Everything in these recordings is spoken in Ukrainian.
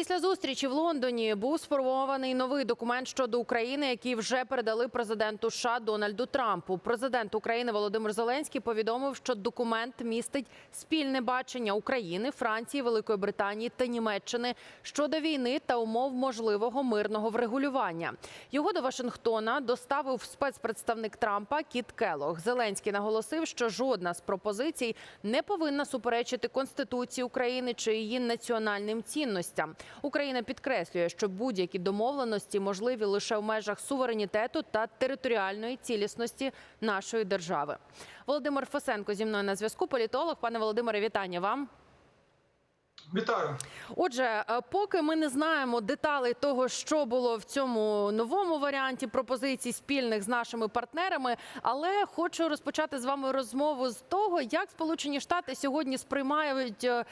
Після зустрічі в Лондоні був сформований новий документ щодо України, який вже передали президенту США Дональду Трампу. Президент України Володимир Зеленський повідомив, що документ містить спільне бачення України, Франції, Великої Британії та Німеччини щодо війни та умов можливого мирного врегулювання. Його до Вашингтона доставив спецпредставник Трампа Кіт Келох. Зеленський наголосив, що жодна з пропозицій не повинна суперечити Конституції України чи її національним цінностям. Україна підкреслює, що будь-які домовленості можливі лише в межах суверенітету та територіальної цілісності нашої держави. Володимир Фосенко зі мною на зв'язку. Політолог, пане Володимире, вітання вам. Вітаю. Отже, е, поки ми не знаємо деталей того, що було в цьому новому варіанті пропозицій спільних з нашими партнерами, але хочу розпочати з вами розмову з того, як Сполучені Штати сьогодні сприймають е,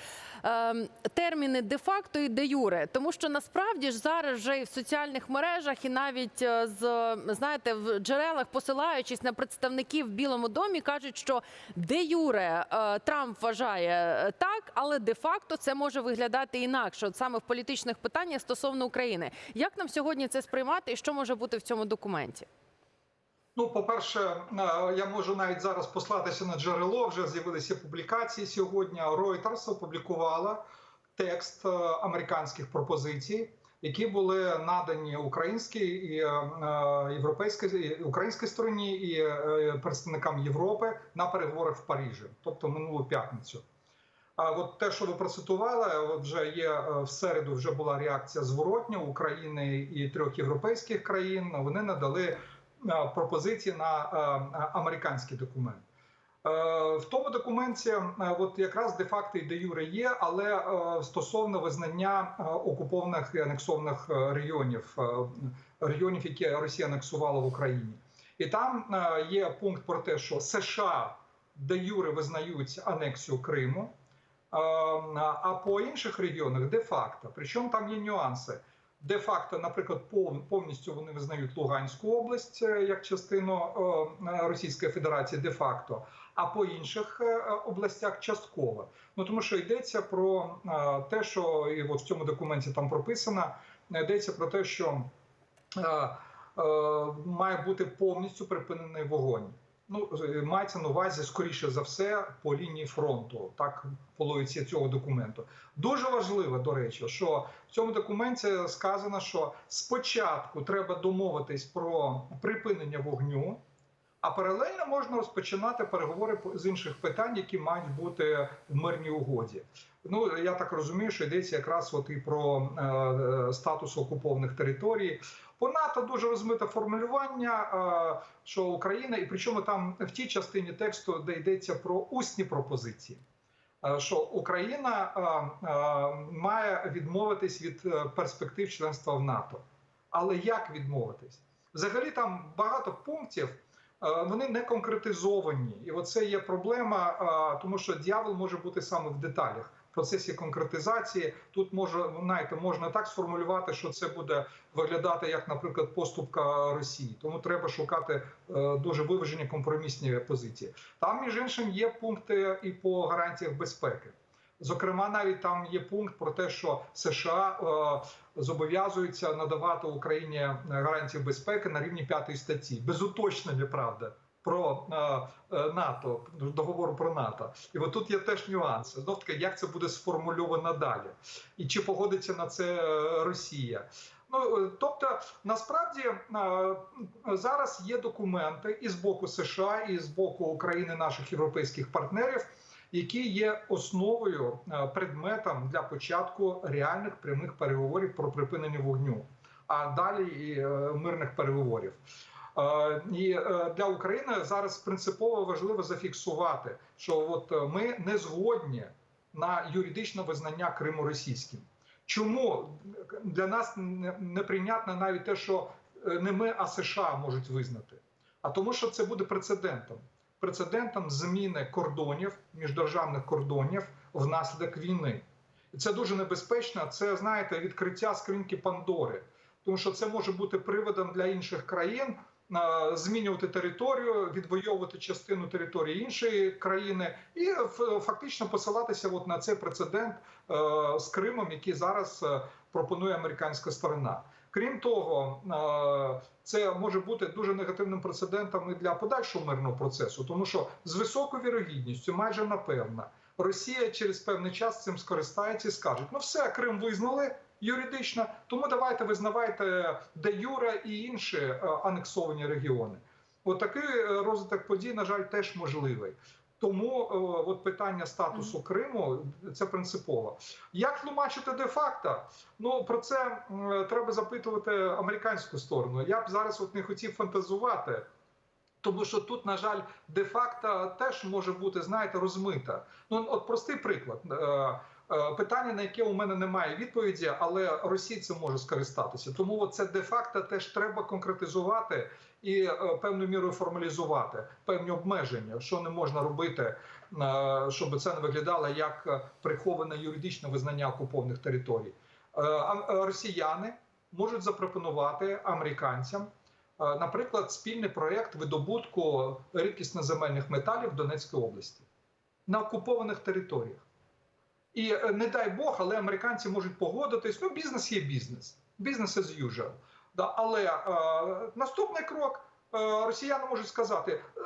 е, терміни де-факто і де-юре, тому що насправді ж зараз вже і в соціальних мережах, і навіть е, з знаєте в джерелах, посилаючись на представників в Білому домі, кажуть, що де-юре е, Трамп вважає так, але де-факто це може виглядати інакше, от саме в політичних питаннях стосовно України. Як нам сьогодні це сприймати, і що може бути в цьому документі? Ну, по-перше, е, я можу навіть зараз послатися на джерело. Вже з'явилися публікації сьогодні. Reuters опублікувала текст е, американських пропозицій, які були надані українській і е, європейській українській стороні і представникам Європи на переговорах в Парижі, тобто минулу п'ятницю. А от те, що ви процитували, вже є е, в середу. Вже була реакція зворотня України і трьох європейських країн. Вони надали е, пропозиції на е, американський документ. В тому документі, от якраз де-факто і де юре є, але стосовно визнання окупованих і анексованих регіонів, регіонів, які Росія анексувала в Україні, і там є пункт про те, що США де юре визнають анексію Криму. А по інших регіонах де-факто. Причому там є нюанси. Де-факто, наприклад, повністю вони визнають Луганську область е, як частину е, Російської Федерації, де-факто, а по інших е, областях частково. Ну тому що йдеться про те, що і от в цьому документі там прописано, йдеться про те, що має бути повністю припинений вогонь. Ну, е, мається на увазі, скоріше за все, по лінії фронту, так полується цього документу. Дуже важливо, до речі, що в цьому документі сказано, що спочатку треба домовитись про припинення вогню, а паралельно можна розпочинати переговори з інших питань, які мають бути в мирній угоді. Ну я так розумію, що йдеться якраз от і про е, е, статус окупованих територій. По НАТО дуже розмите формулювання, е, що Україна, і причому там в тій частині тексту, де йдеться про усні пропозиції, е, що Україна е, має відмовитись від перспектив членства в НАТО. Але як відмовитись? Взагалі там багато пунктів. Е, Вони не конкретизовані, і оце є проблема, е, тому що дьявол може бути саме в деталях. В процесі конкретизації тут може знаєте, можна так сформулювати, що це буде виглядати як, наприклад, поступка Росії. Тому треба шукати е, дуже виважені компромісні позиції. Там, між іншим, є пункти і по гарантіях безпеки. Зокрема, навіть там є пункт про те, що США е, зобов'язуються надавати Україні гарантії безпеки на рівні п'ятої статті, без уточнення, правда. Про е, е, НАТО, договору про НАТО, і от тут є теж нюанси. Знов таки, як це буде сформульовано далі, і чи погодиться на це е, Росія? Ну е, тобто, насправді е, зараз є документи і з боку США, і з боку України, наших європейських партнерів, які є основою е, предметом для початку реальних прямих переговорів про припинення вогню, а далі і е, мирних переговорів. Е, І для України зараз принципово важливо зафіксувати, що от ми не згодні на юридичне визнання Криму російським. Чому для нас не- неприйнятно навіть те, що не ми, а США можуть визнати, а тому, що це буде прецедентом. Прецедентом зміни кордонів, міждержавних кордонів внаслідок війни. І це дуже небезпечно. Це знаєте, відкриття скриньки Пандори, тому що це може бути приводом для інших країн е, змінювати територію, відвоювати частину території іншої країни і фактично посилатися от на цей прецедент е, з Кримом, який зараз е, пропонує американська сторона. Крім того, е, це може бути дуже негативним прецедентом і для подальшого мирного процесу, тому що з високою вірогідністю, майже напевно, Росія через певний час цим скористається і скаже: ну все, Крим визнали юридично, тому давайте визнавайте де Юра і інші е, анексовані регіони. От е, розвиток подій, на жаль, теж можливий. Тому е, от питання статусу Криму це принципово. Як тлумачити де-факто? Ну про це треба запитувати американську сторону. Я б зараз от не хотів фантазувати. Тому що тут, на жаль, де-факто теж може бути, знаєте, розмита. Ну, от простий приклад. Е, Питання, на яке у мене немає відповіді, але Росія цим може скористатися. Тому це де-факто теж треба конкретизувати і е, певною мірою формалізувати певні обмеження, що не можна робити, е, щоб це не виглядало як приховане юридичне визнання окупованих територій. Росіяни можуть запропонувати американцям. Наприклад, спільний проєкт видобутку рідкісноземельних металів в Донецькій області на окупованих територіях. І е, не дай Бог, але американці можуть погодитись. Ну, бізнес є бізнес, бізнес as usual. Да, але е, наступний крок е, росіяни можуть сказати: е,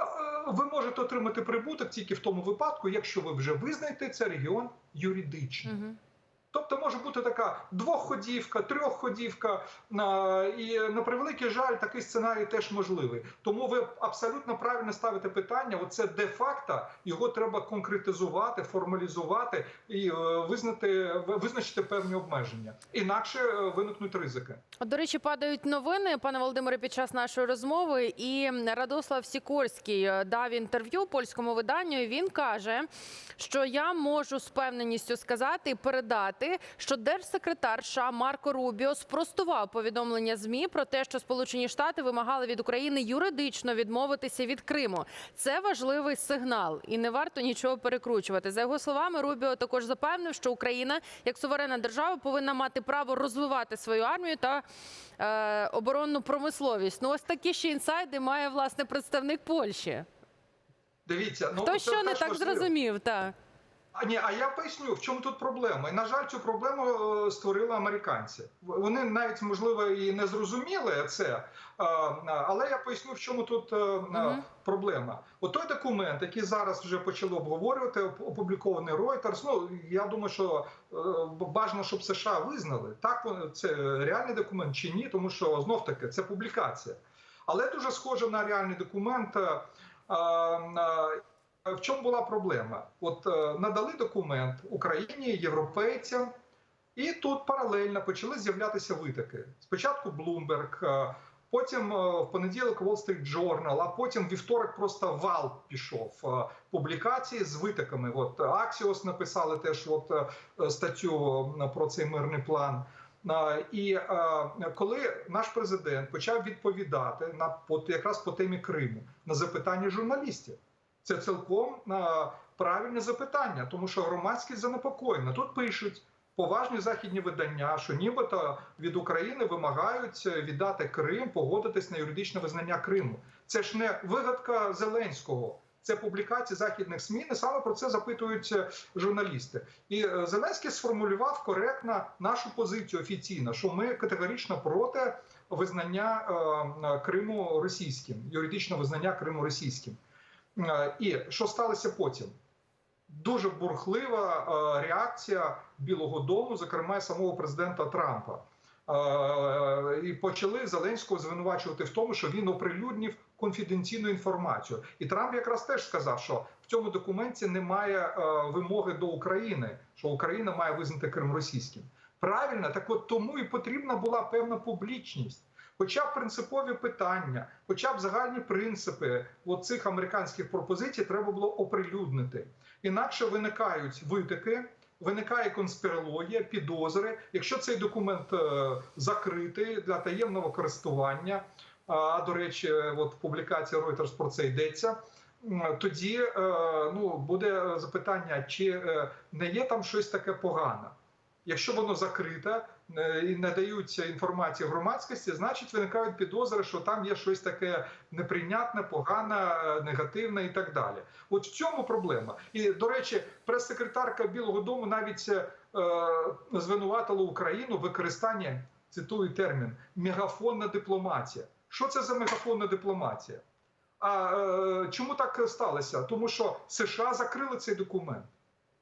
ви можете отримати прибуток тільки в тому випадку, якщо ви вже визнаєте цей регіон юридично. Мгм. Тобто може бути така двохходівка, трьохходівка, і на превеликий жаль, такий сценарій теж можливий. Тому ви абсолютно правильно ставите питання. Оце де-факто його треба конкретизувати, формалізувати і е, визнати визначити певні обмеження. Інакше е, виникнуть ризики. До речі, падають новини, пане Володимире, під час нашої розмови. І Радослав Сікорський е, дав інтерв'ю польському виданню. і Він каже, що я можу з певненістю сказати і передати, що держсекретар США Марко Рубіо спростував повідомлення змі про те, що Сполучені Штати вимагали від України юридично відмовитися від Криму. Це важливий сигнал, і не варто нічого перекручувати. За його словами, Рубіо також запевнив, що Україна як суверенна держава повинна мати право розвивати свою армію та е, оборонну промисловість. Ну ось такі ще інсайди має власне представник Польщі. Дивіться, ну Хто що не так зрозумів? Так. А ні, а я поясню, в чому тут проблема. І на жаль, цю проблему е, створили американці. Вони навіть можливо і не зрозуміли це, е, але я поясню, в чому тут е, проблема. От той документ, який зараз вже почали обговорювати, опублікований Reuters, Ну я думаю, що бажано, щоб США визнали, так це реальний документ чи ні, тому що знов таки це публікація. Але дуже схоже на реальний документ. В чому була проблема? От е, надали документ Україні, європейцям, і тут паралельно почали з'являтися витоки. Спочатку Bloomberg, е, потім е, в понеділок Wall Street Journal, а потім вівторок просто вал пішов публікації з витоками. От Axios написали теж от статтю про цей мирний план. І коли наш президент почав відповідати на якраз по темі Криму на запитання журналістів. Це цілком правильне запитання, тому що громадськість занепокоєна. Тут пишуть поважні західні видання, що нібито від України вимагають віддати Крим, погодитись на юридичне визнання Криму. Це ж не вигадка Зеленського. Це публікації західних СМІ, і саме про це запитують е, журналісти. І е, Зеленський сформулював коректно нашу позицію офіційно, що ми категорично проти визнання е, Криму російським, юридичного визнання Криму російським. Е, І що сталося потім? Дуже бурхлива е, реакція Білого Дому, зокрема самого президента Трампа. Е, І почали Зеленського звинувачувати в тому, що він оприлюднив конфіденційну інформацію. І Трамп якраз теж сказав, що в цьому документі немає вимоги до України, що Україна має визнати Крим російським. Правильно, так от тому і потрібна була певна публічність. Хоча б принципові питання, хоча б загальні принципи цих американських пропозицій треба було оприлюднити. Інакше виникають витоки, виникає конспірологія, підозри. Якщо цей документ е, закритий для таємного користування, а до речі, от в публікації Reuters про це йдеться. Тоді е, ну буде запитання, чи е, не є там щось таке погане. Якщо воно закрите, і надаються інформації громадськості, значить виникають підозри, що там є щось таке неприйнятне, погане, е, негативне і так далі. От в цьому проблема. І до речі, прес-секретарка Білого Дому навіть е, звинуватила Україну в використанні цитую термін мегафонна дипломатія. Що це за мегафонна дипломатія? А е, чому так сталося? Тому що США закрили цей документ.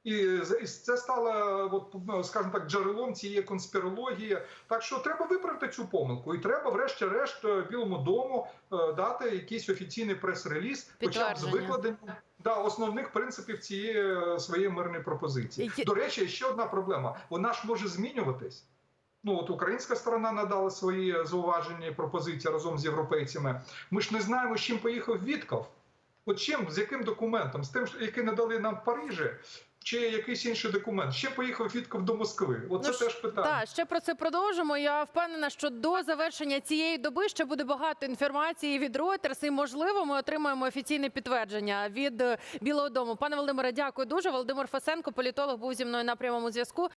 І це стало, от, ну, скажімо так, джерелом цієї конспірології. Так що треба виправити цю помилку, і треба, врешті-решт, е, Білому дому е, дати якийсь офіційний прес-реліз, хоча б з викладенням да, основних принципів цієї е, своєї мирної пропозиції. І- До речі, ще одна проблема: вона ж може змінюватись. Ну, от українська сторона надала свої зауваження і пропозиції разом з європейцями. Ми ж не знаємо, з чим поїхав Вітков. От чим, з яким документом? З тим, який надали нам в Парижі, чи якийсь інший документ? Ще поїхав Фітков до Москви. Оце Ну теж питання. Так, ще про це продовжимо. Я впевнена, що до завершення цієї доби ще буде багато інформації від Reuters, і можливо, ми отримаємо офіційне підтвердження від е, Білого Дому. Пане Володимире, дякую дуже. Володимир Фасенко, політолог, був зі мною на прямому зв'язку.